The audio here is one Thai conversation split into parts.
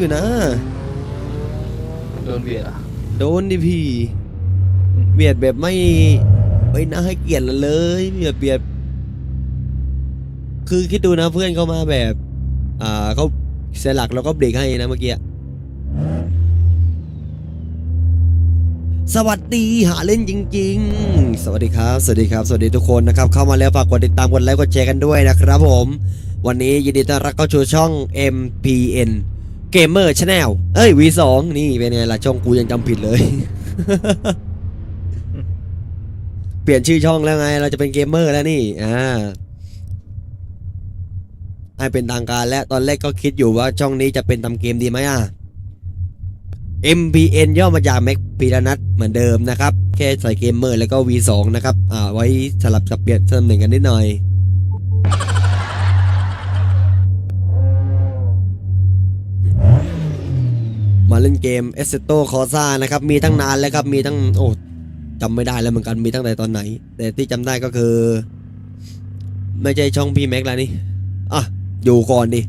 อาเรื่องอยู่นะ โดนเบียดอะโดนดิพี่เบียดแบบไม่ไม่น่าให้เกียรติเลยเบียดเบียด คือคิดดูนะเพื่อนเขามาแบบ อ่าเขาเสียหลักแล้วก็เบรกให้นะเมื่อกี้สวัสดีหาเล่นจริง ๆ สวัสดีครับ สวัสดีครับ สวัสดีทุกคนนะครับ เข้ามาแล้วฝากกดติดตามกดไลค์กดแชร์กันด้วยนะครับผม วันนี้ยินดีต้อนรับเข้าสู่ช่อง MPN Gamer Channel เอ้ย V2 นี่เป็นไงล่ะช่องกูยังจำผิดเลย เปลี่ยนชื่อช่องแล้วไง เราจะเป็นเกมเมอร์แล้วนี่ อ่าให้เป็นทางการและตอนแรกก็คิดอยู่ว่าช่องนี้จะเป็นทำเกมดีไหมอะ MPN ย่อมาจาก Mac พีรนัทเหมือนเดิมนะครับ แค่ใส่เกมเมอร์แล้วก็ V2 นะครับ อ่า ไว้สลับสับเปลี่ยนตำแหน่งกันนิดหน่อย เล่นเกม a s s e t o Corsa นะครับ มีตั้งนานแล้วครับ มีตั้งโอ้จำไม่ได้แล้วเหมือนกัน มีตั้งแต่ตอนไหน แต่ที่จำได้ก็คือ ไม่ใช่ช่องพี่แม็กแล้วนี่ อะ อยู่ก่อนดิ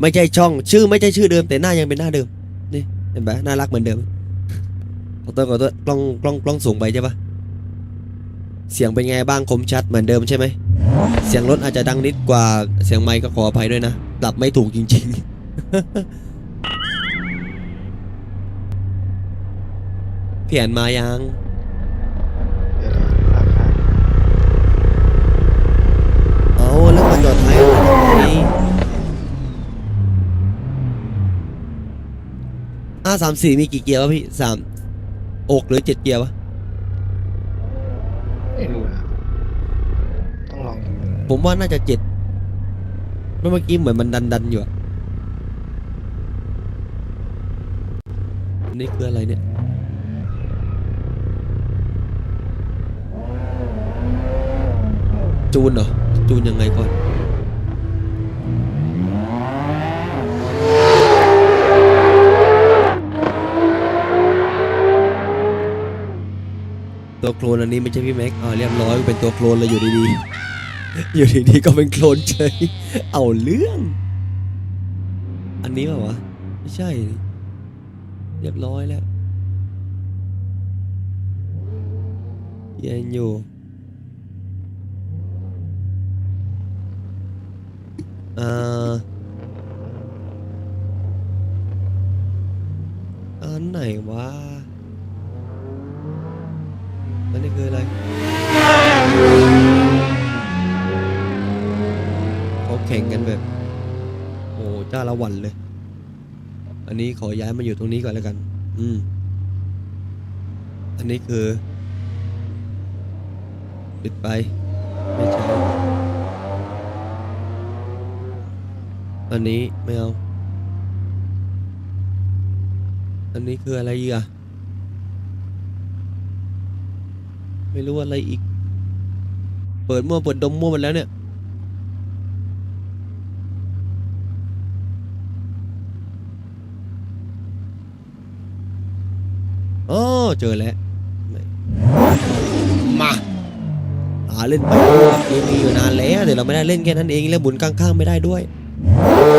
ไม่ใช่ช่อง ชื่อไม่ใช่ชื่อเดิม แต่หน้ายังเป็นหน้าเดิม นี่เห็นไหมน่ารักเหมือนเดิมขอโทษขอโทษกล้องกล้องกล้องสูงไปใช่ปะเสียงเป็นไงบ้างคมชัดเหมือนเดิมใช่ไหม เสียงรถอาจจะดังนิดกว่าเสียงไมค์ก็ขออภัยด้วยนะ ปรับไม่ถูกจริง ๆ เปลี่ยนมายังเดี๋ยวราคาเอาแล้วมาจอดท้ายอะไรทำไมอาสามสี่มีกี่เกียร์วะพี่สามอกหรือเจ็ดเกียร์วะไม่รู้นะต้องลองดูผมว่าน่าจะเจ็ดเมื่อกี้เหมือนมันดันดันๆอยู่อะอันนี่คืออะไรเนี่ย จูนเหรอ จูนยังไงก่อนตัวโคลนอันนี้ไม่ใช่พี่แม็กอ่าเรียบร้อยเป็นตัวโคลนเลยอยู่ดีๆ อยู่ดีๆก็เป็นโคลนเฉย เอาเรื่อง อันนี้เปล่าวะ ไม่ใช่ เรียบร้อยแล้วยังอยู่ อ่าอันไหนวะอันนี้คืออะไรเขาแข่งกันแบบ โอ้จ้าละวันเลย อันนี้ขอย้ายมาอยู่ตรงนี้ก่อนแล้วกัน อืม อันนี้คือ ปิดไป ไม่ใช่ อันนี้ไม่เอา อันนี้คืออะไรอีกอะไม่รู้อะไรอีก เปิดมั่วเปิดดมมั่วหมันแล้วเนี่ยอ๋อเจอแล้ว มาหาเล่นไปเกมมีอยู่นานแล้วแต่เราไม่ได้เล่นแค่นั้นเองแล้วหมุนข้างๆไม่ได้ด้วย เ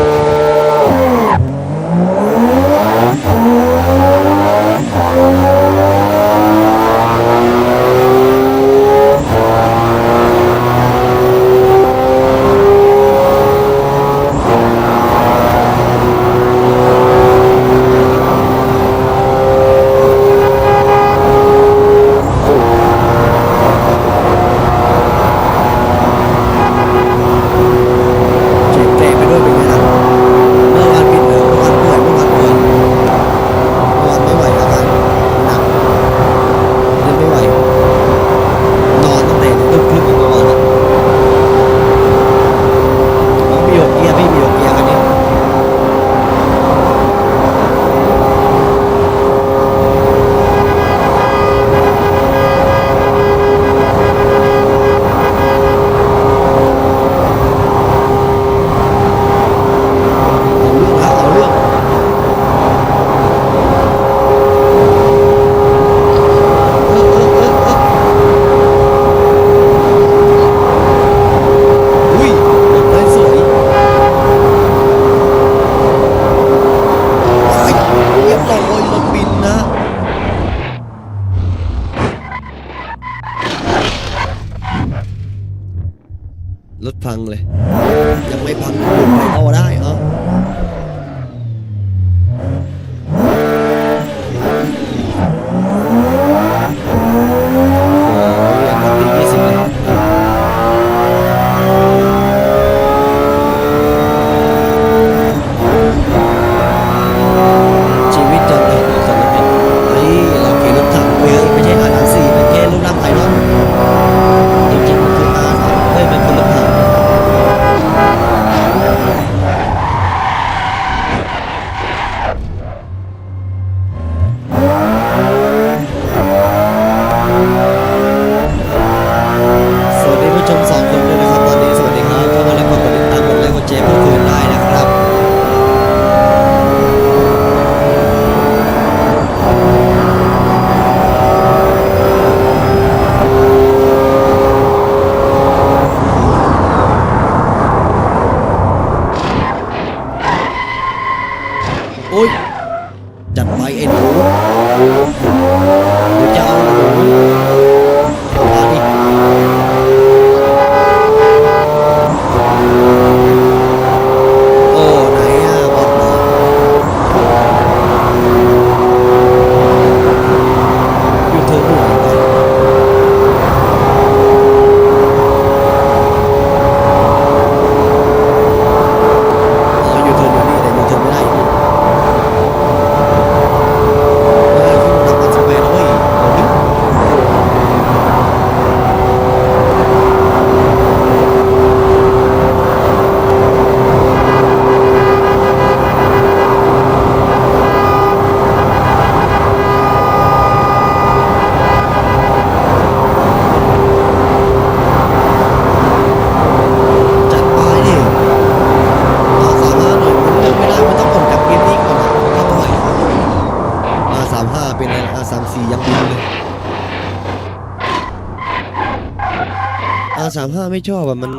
าสามห้าไม่ชอบอะ มัน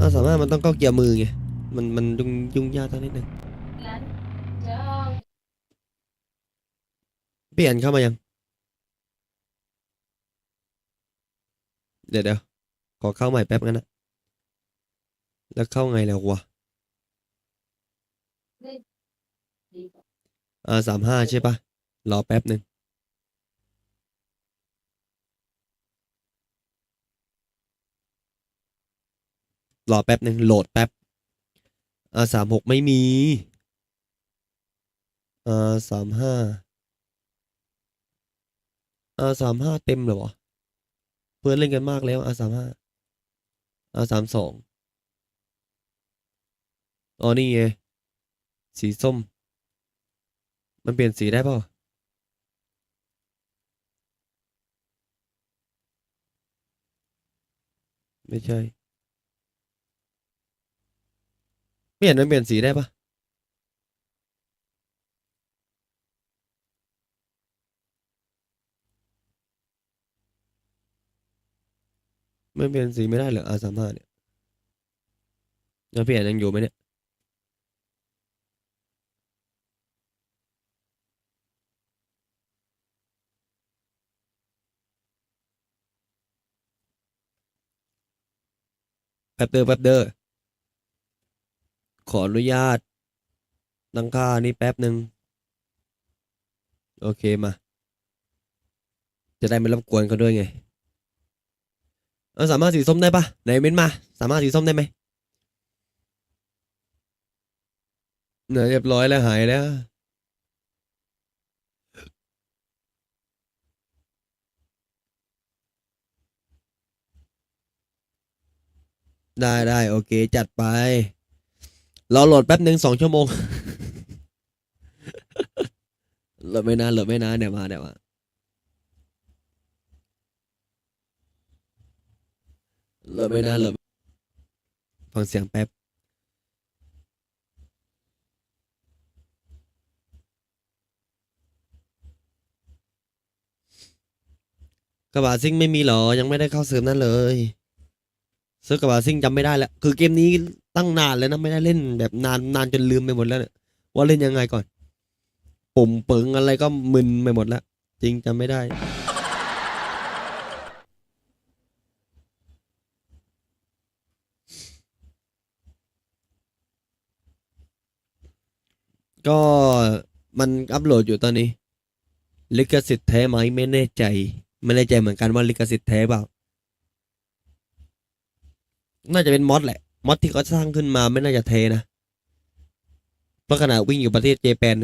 อาสามห้ามันต้องเข้าเกียร์มือไง มันมันยุ่งยุ่งยากตั้งนิดนึงเปลี่ยนเข้ามายัง เดี๋ยวเดี๋ยวขอเข้าใหม่แป๊บงั้นนะแล้วเข้าไงแล้ววะอ่าสามห้าใช่ปะรอแป๊บหนึ่ง รอแป๊บหนึ่งโหลดแป๊บอ่าสามหกไม่มีอ่าสามห้าอ่าสามห้าเต็มเลยวะเพื่อนเล่นกันมากแล้วอ่าสามห้าอ่าสามสองอ๋อนี่ไงสีส้ม มันเปลี่ยนสีได้ป่าไม่ใช่ เปลี่ยนมันเปลี่ยนสีได้ปะมันเปลี่ยนสีไม่ได้เหรออาสามาเนี่ยแล้วเปลี่ยนยังอยู่ไหมเนี่ยแป๊บเดอแป๊บเดอ ขออนุญาตตั้งค่านี่แป๊บหนึ่งโอเคมา จะได้ไม่รบกวนเขาด้วยไงเอาสามารถสีส้มได้ปะไหนเม้นมา สามารถสีส้มได้ไหมเนี่ยเรียบร้อยแล้วหายแล้ว ได้ได้โอเค จัดไป เราโหลดแป๊บหนึ่งสองชั่วโมง โหลดไม่นานโหลดไม่นานเดี๋ยวมาเดี๋ยวมาโหลดไม่นานโหลดฟังเสียงแป๊บกระบะซิ่งไม่มีเหรอ ยังไม่ได้เข้าเสริมนั่นเลยซื้อกระบะซิ่งจำไม่ได้แล้ว คือเกมนี้ ตั้งนานแล้วนะไม่ได้เล่นแบบนานนานจนลืมไปหมดแล้วนี่ว่าเล่นยังไงก่อน ปุ่มเปิงอะไรก็มึนไปหมดแล้ว จริงจำไม่ได้ ก็มันอัพโหลดอยู่ตอนนี้ ลิขสิทธิ์แท้ไหมไม่แน่ใจ ไม่แน่ใจเหมือนกันว่าลิขสิทธิ์แท้เปล่า น่าจะเป็นมอดแหละ มอดที่เขาสร้างขึ้นมาไม่น่าจะเทนะ เพราะขนาดวิ่งอยู่ประเทศเจแปน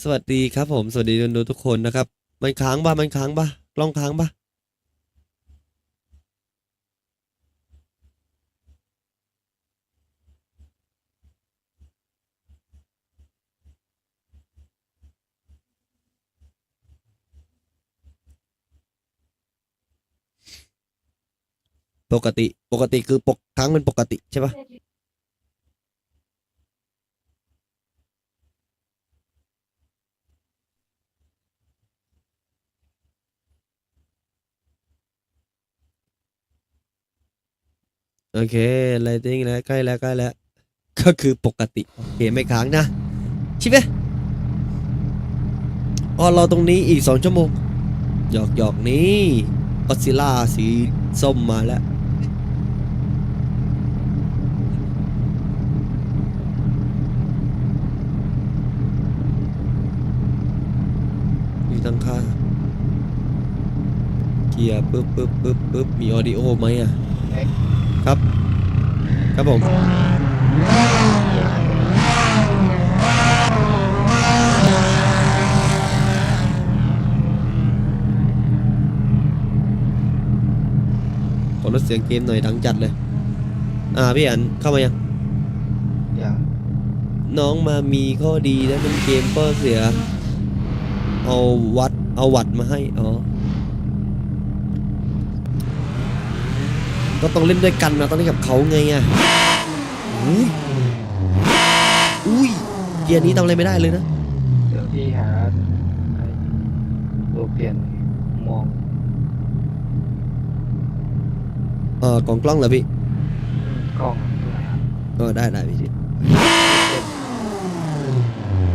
สวัสดีครับผม สวัสดีทุกทุกคนนะครับ มันค้างปะมันค้างปะกล้องค้างปะ ปกติ ปกติคือปกค้างเป็นปกติใช่ปะโอเคไลติ้งแล้วใกล้แล้วใกล้แล้ว ก็คือปกติ โอเค ไม่ค้างนะใช่ไหมอ๋อเราตรงนี้อีกสองชั่วโมงหยอกหยอกนี่ก็ซิล่าสีส้มมาแล้ว มีตั้งค่าเกียร์ปึ๊บปึ๊บปึ๊บปึ๊บมีออดิโอไหมอะครับ ครับผมขอลดเสียงเกมหน่อยดังจัดเลย อ่าพี่อันเข้ามายังยังน้องมามีข้อดีแล้วเป็นเกมก็เสีย เอาวัด เอาวัดมาให้ อ๋อ ก็ต้องเล่นด้วยกันนะต้องเล่นกับเขาไงอะอุ้ยอุ้ยเกียร์นี้ทำอะไรไม่ได้เลยนะ เดี๋ยวพี่หาไอ้ตัวเปลี่ยนมอง เออกล่องกล้องเหรอพี่ กล้องด้วยครับเออได้ได้พี่ชิ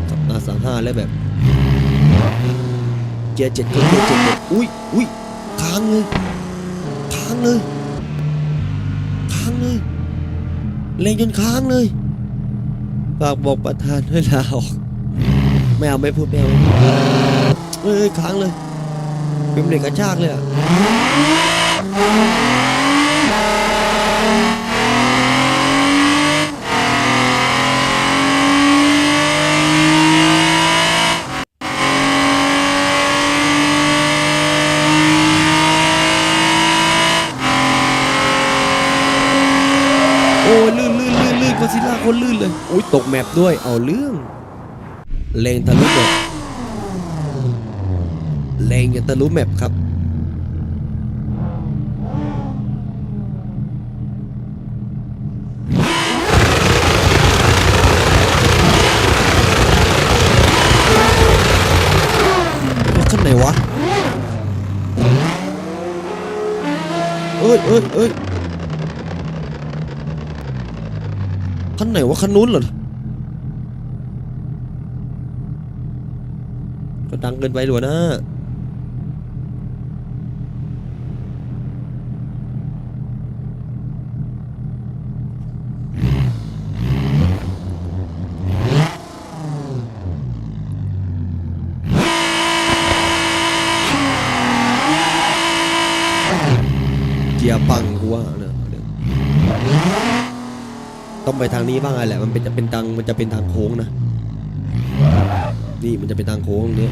ขับมาสามห้าแล้วแบบ เกียร์เจ็ดเกียร์เจ็ดเจ็ดอุ้ยอุ้ยค้างเลยค้างเลยค้างเลยเล่นจนค้างเลยฝากบอกประธานให้ลาออกไม่เอาไม่พูดไม่เอาเอ้ยค้างเลยเป็นเด็กกระชากเลยอะ โอ้ยลื่นลื่นลื่นลื่นก็ซิล่าคนลื่นเลยโอุ้ยตกแมปด้วยเอาเรื่องเลงทะลุแมปเลงจะทะลุแมปครับ รถคันไหนวะ เอ้ยเอ้ยเอ้ย คันไหนวะคันนู้นเหรอก็ดังเกินไปหรอวะนะ เกียร์ปังกูว่าเนี่ย ต้องไปทางนี้บ้างอะไรแหละมันเป็นจะเป็นทางมันจะเป็นทางโค้งนะ นี่มันจะเป็นทางโค้งตรงนี้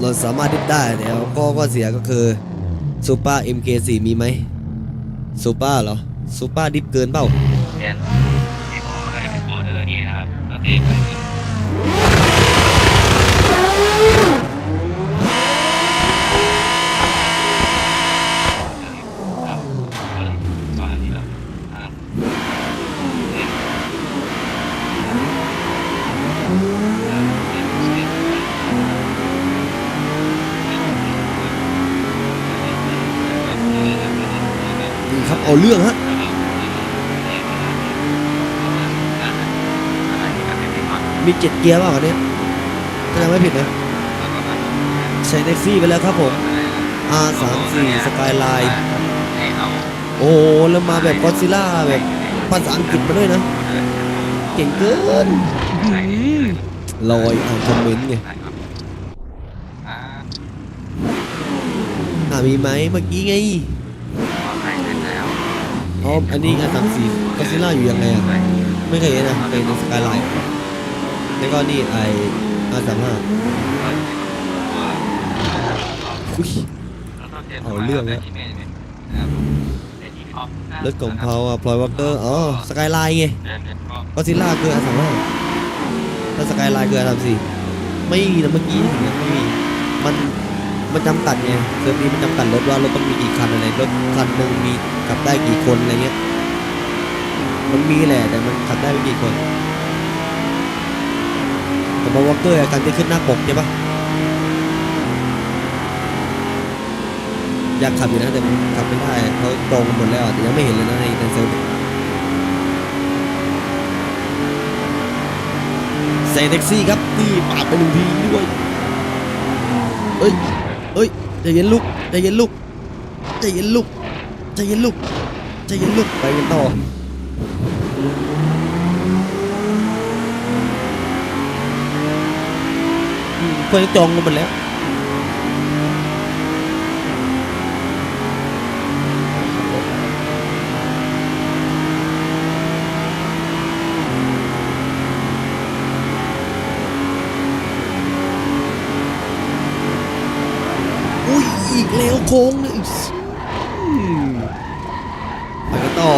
เราสามารถดิฟได้แต่ก็ก็เสียก็คือซูเปอร์ MK4 มีไหมซูเปอร์เหรอซูเปอร์ดิฟเกินเปล่าเรียนมีโอเคเป็นออเดอร์นี่ครับก็เทไเจ็ดเกียร์เปล่าอันเนี้ยถ้าจำไม่ผิดนะใช้แท็กซี่ไปแล้วครับผม R 3 4สกายไลน์ให้เอาโอ้แล้วมาแบบกอซิล่าแบบภาษาอังกฤษมาด้วยนะ เก่งเกินลอยอ่านคอมเมนต์ไงอ่าอ่ามีไหมเมื่อกี้ไงขอให้เสร็จแล้วอ๋ออันนี้อาสามสี่กอซิล่าอยู่ยังไงอะ ไม่เคยเห็นนะเคยเห็นสกายไลน์ แล้วก็นี่ไออาสามห้าอุ้ย เอาเรื่องแล้วรถของเขาอะพลอยวอลเกอร์ อ๋อ สกายไลน์ไงกอซิล่าคืออาสามห้าถ้าสกายไลน์คืออาสามสี่ไม่มีนะเมื่อกี้เห็นไหมไม่มี มัน มันจำกัดไงเซิร์ฟนี้มันจำกัดรถว่ารถต้องมีกี่คันอะไร รถคันหนึ่งมีขับได้กี่คนอะไรเงี้ย มันมีแหละแต่มันขับได้ไม่กี่คน แต่บอวอลเกอร์อะการที่ขึ้นหน้าปกใช่ปะอยากขับอยู่นะแต่ขับไม่ได้เขาจองหมดแล้วแต่ยังไม่เห็นเลยนะในในเซิร์ฟเซแท็กซี่ครับนี่ปาดไปหนึ่งทีด้วยเอ้ยเอ้ยใจเย็นลูกใจเย็นลูกใจเย็นลูกใจเย็นลูกใจเย็นลูกไปกันต่อ อืม เพื่อนจองกันหมดแล้วอุ้ยอีกแล้วโค้งเลยอืมไปกันต่อ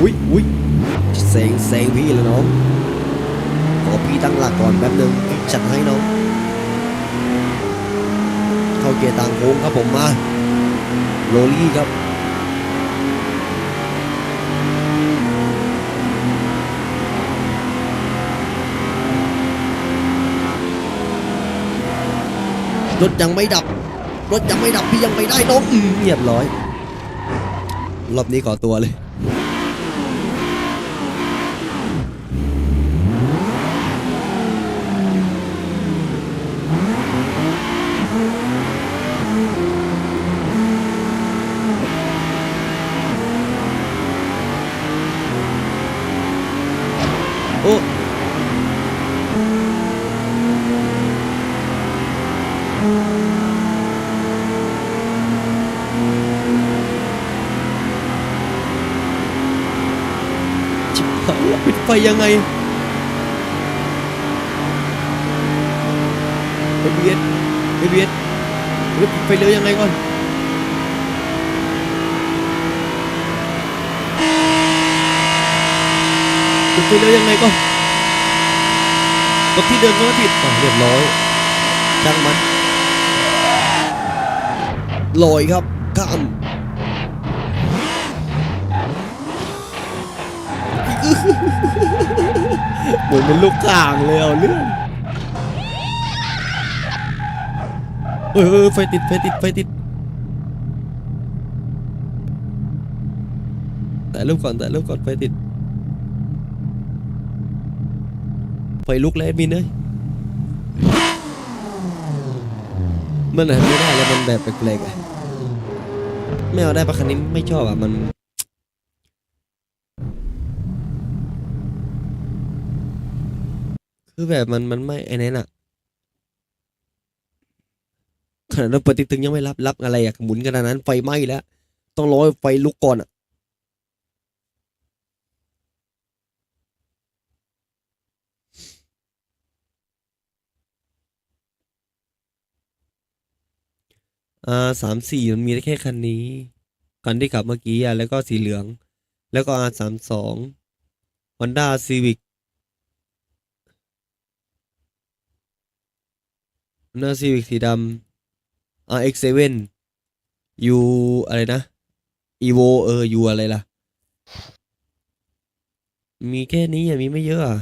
อุ้ยอุ้ยเซงเซงพี่แล้วน้องข อพี่ตั้งหลักก่อนแป๊บนึงจัดให้น้องเข้าเกียร์ต่างโค้งครับผมมาโรลี่ครับรถยังไม่ดับ รถยังไม่ดับพี่ยังไม่ได้น้องเรียบร้อย รอบนี้ขอตัวเลย โอ้ชิบหายแล้วปิดไฟยังไงไอเบียดไอเบียดเฮ้ยปิดไฟเร็วยังไงก่อนปิดไฟเร็วยังไงก่อนรถที่เดินก็ผิดอะเรียบร้อยช่างมันลอยครับข้าม เหมือนเป็นลูกข่างเลยเอาเรื่องเออเออไฟติดไฟติดไฟติด แต่รูปก่อนแต่รูปก่อนไฟติด ไฟลุกแล้วมินเอ้ยมันหันไม่ได้แล้วมันแบบแปลกๆอะไม่เอาได้ปะคันนี้ไม่ชอบอะมัน คือแบบมันมันไม่ไอ้นั่นอะขนาดเราเปิดติ๊กตึงยังไม่รับรับอะไรอะหมุนขนาดนั้นไฟไหม้แล้ว ต้องรอไฟลุกก่อนอะอ่าสามสี่มันมีได้แค่คันนี้คันที่ขับเมื่อกี้อะแล้วก็สีเหลือง แล้วก็อาสามสองฮอนด้าซีวิก ฮอนด้าซีวิกสีดำอ่าเอ็กเซเว่นยูอะไรนะอีโวเออยูอะไรล่ะ มีแค่นี้อะมีไม่เยอะอะ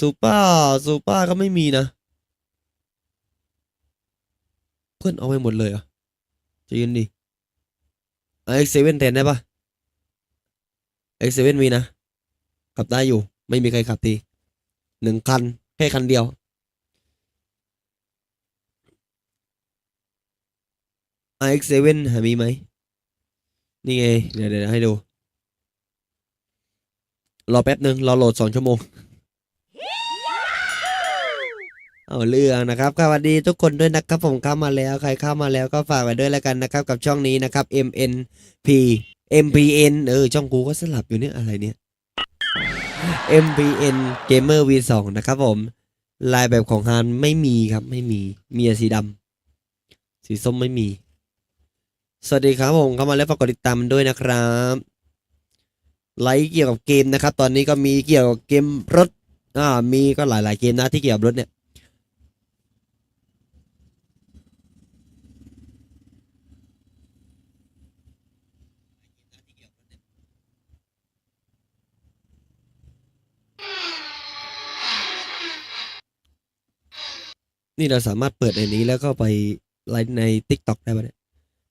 ซูเปอร์ซูเปอร์ก็ไม่มีนะ เพื่อนเอาไปหมดเลยเหรอะจะยืนดิเอ็กเซเว่นแทนได้ปะเอ็กเซเว่นมีนะ ขับได้อยู่ ไม่มีใครขับทีหนึ่งคัน แค่คันเดียวไอเ RX7 หามีไหม นี่ไง เดี๋ยวเดี๋ยวให้ดู รอแป๊บหนึ่งรอโหลดสองชั่วโมง เอาเรื่องนะครับสวัสดีทุกคนด้วยนะครับผมเข้ามาแล้ว ใครเข้ามาแล้วก็ฝากไว้ด้วยแล้วกันนะครับ กับช่องนี้นะครับ MNP MPN เออ ช่องกูก็สลับอยู่เนี่ยอะไรเนี่ย MVN Gamer V2 นะครับผม ลายแบบของฮานไม่มีครับไม่มี มีสีดำสีส้มไม่มี สวัสดีครับผมเข้ามาแล้วฝากกดติดตามด้วยนะครับ ไลฟ์เกี่ยวกับเกมนะครับ ตอนนี้ก็มีเกี่ยวกับเกมรถอ่ามีก็หลายๆเกมนะที่เกี่ยวกับรถเนี่ย นี่เราสามารถเปิดในนี้แล้วก็ไปไลฟ์ใน t ิ k t o k ได้ปะเนี่ย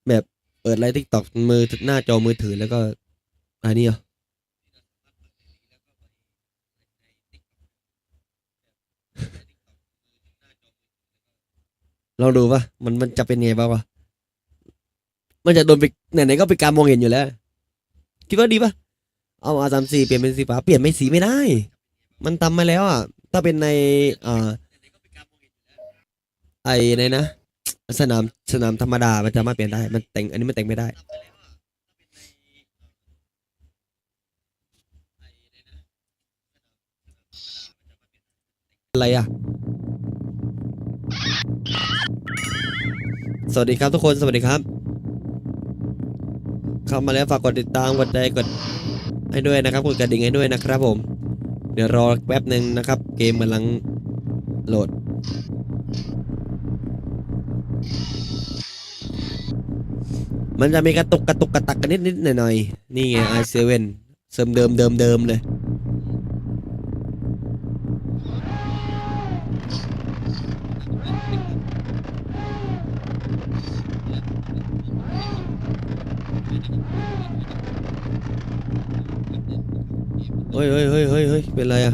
แบบเปิดไลฟ์ t ิ k t o k มือหน้าจอมือถือแล้วก็อันนี้เหรอลองดูปะมันมันจะเป็นไงบ้างวะมันจะโดนไปไหนๆก็เป็นการมองเห็นอยู่แล้ว คิดว่าดีปะเอาอาสามสี่เปลี่ยนเป็นสีฟ้าเปลี่ยนไม่สีไม่ได้ มันทำมาแล้วอะถ้าเป็นในอ่า ไอ้ในนะสนามสนามธรรมดามันสามาเปลี่ยนได้ มันแต่งอันนี้มันแต่งไม่ได้อะไรอะ สวัสดีครับทุกคน สวัสดีครับ เข้ามาแล้วฝากกดติดตาม กดไลค์กดให้ด้วยนะครับ กดกระดิ่งให้ด้วยนะครับผม เดี๋ยวรอแป๊บหนึ่งนะครับ เกมกำลังโหลด มันจะมีกระตุกกระตุกกระตักกันนิดนิดหน่อยหน่อยนี่ไง i7 เสริมเดิมเดิมเดิมเลย เฮ้ยเฮ้ยเฮ้ยเฮ้ยเฮ้ยเป็นไรอะ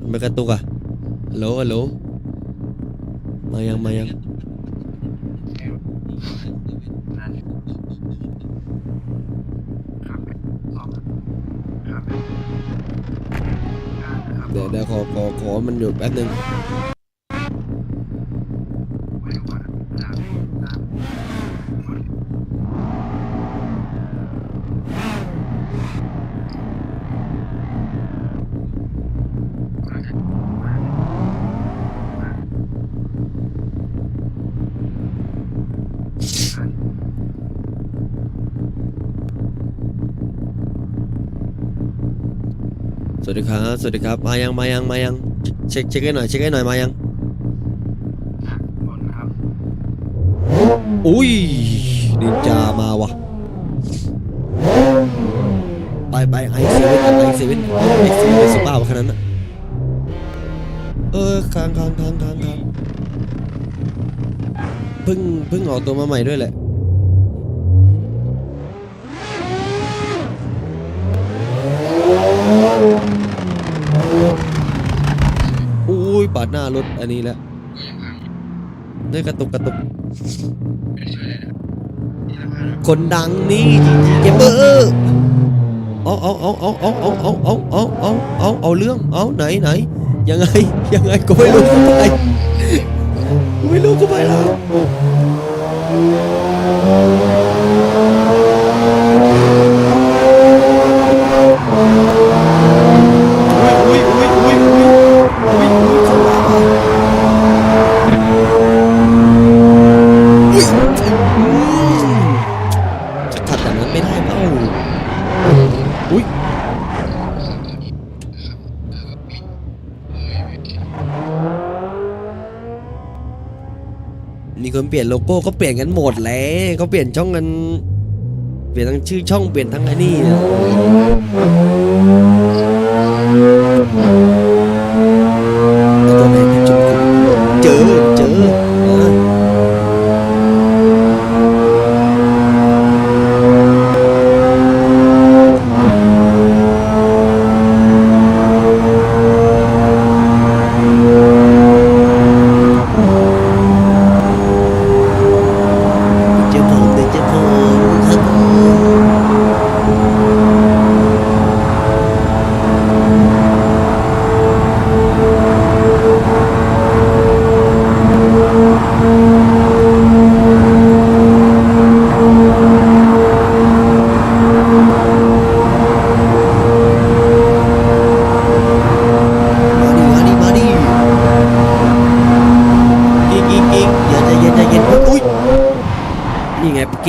ทำไมกระตุกอะฮัลโหลฮัลโหลมายังมายัง เดี๋ยวเดี๋ยวขอขอขอมันหยุดแป๊บหนึ่งสวัส ดีครับ สวัสดีครับ มายัง มายัง มายัง เช็ค เช็คให้หน่อย เช็คให้หน่อย มายัง อุ้ยนินจามาว่ะไปไปไอเซเว่นไอเซเว่นไอเซเว่นสุบ้าวะขนาดนั้นน่ะเออค้างค้างค้างค้างค้างเพิ่งเพิ่งออกตัวมาใหม่ด้วยแหละ อุ้ ยปาดหน้ารถอันนี้แล้วได้กระตุกกระตุก คนดังนี่เกมเบอร์เอาเอาเอาเอาเอาเอาเอาเอาเอาเอาเอาเอาเรื่องเอาไหนไหนยังไงยังไงกูไม่รู้กูไปกูไม่รู้กูไปแล้วอุ้ยอุ้ยอุ้ยอุ้ยอุ้ยอุ้ยอุ้ยเขาว่าว่ะอุ้ยอืม จะขัดอย่างนั้นไม่ได้เปล่าอุ้ย นี่คนเปลี่ยนโลโก้ก็เปลี่ยนกันหมดแล้วเขาเปลี่ยนช่องกัน เปลี่ยนทั้งชื่อช่องเปลี่ยนทั้งไอ้นี่นะตัวไหนที่ชมเจอเจอนะ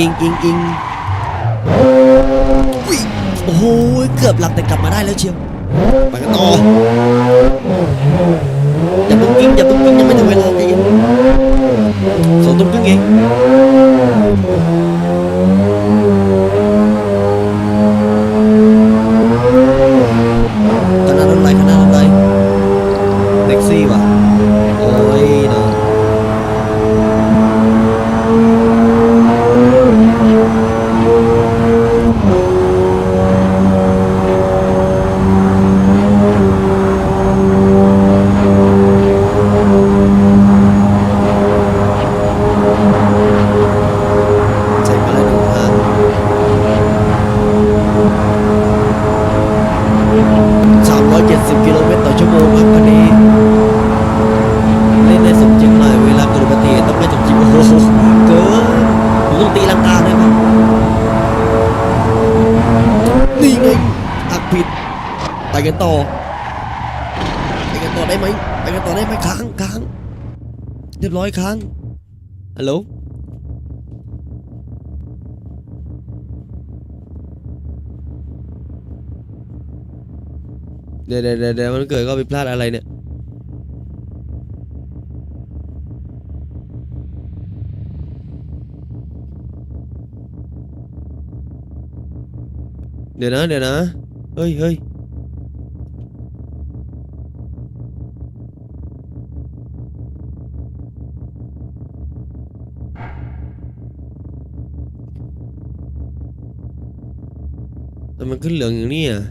เแบบ กิ้งอิงอิงอุ๊ยโอ้โหเกือบหลับแต่กลับมาได้แล้วเชียวไปกันต่ออย่าเพิ่งกิ้งอย่าเพิ่งกิ้งยังไม่ถึงเวลาใจเย็นสองทุ่มครึ่งเองขนาดรถไหลขนาดรถไหลแท็กซี่ว่ะโอ้ยเนาะ ใช้มาแล้วหนึ่งทางสามร้อยเจ็ดสิบกิโลเมตรต่อชั่วโมงครับคันนี้เล่นได้สมจริงหน่อยเวลาเกิดอุบัติเหตุต้องไม่สมจริงโอ้โหเกินผมต้องตีลังกาได้ไหมนี่ไงอักผิดไปกันต่อไปกันต่อได้ไหมไปกันต่อได้ไหมค้างค้างเรียบร้ อยค้ง ฮัลโหล เดี๋ยวเดี๋ยวเดี๋ยวมันเกิดข้อผิดพลาดอะไรเนี่ย เดี๋ยวนะ เดี๋ยวนะ เฮ้ยเฮ้ย ขึ้นเหลืองอย่างนี้อะ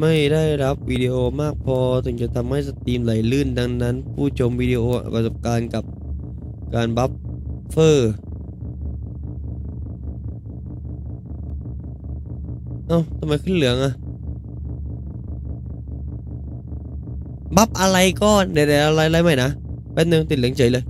ไม่ได้รับวิดีโอมากพอถึงจะทำให้สตรีมไหลลื่นดังนั้น ผู้ชมวิดีโอประสบการณ์กับการบัฟเฟอร์เอ้าทำไมขึ้นเหลืองอะบัฟอะไรก้อนเดี๋ยวเดี๋ยวอะไรอะไรใหม่นะแป๊บนึงติดเหลืองเฉยเลย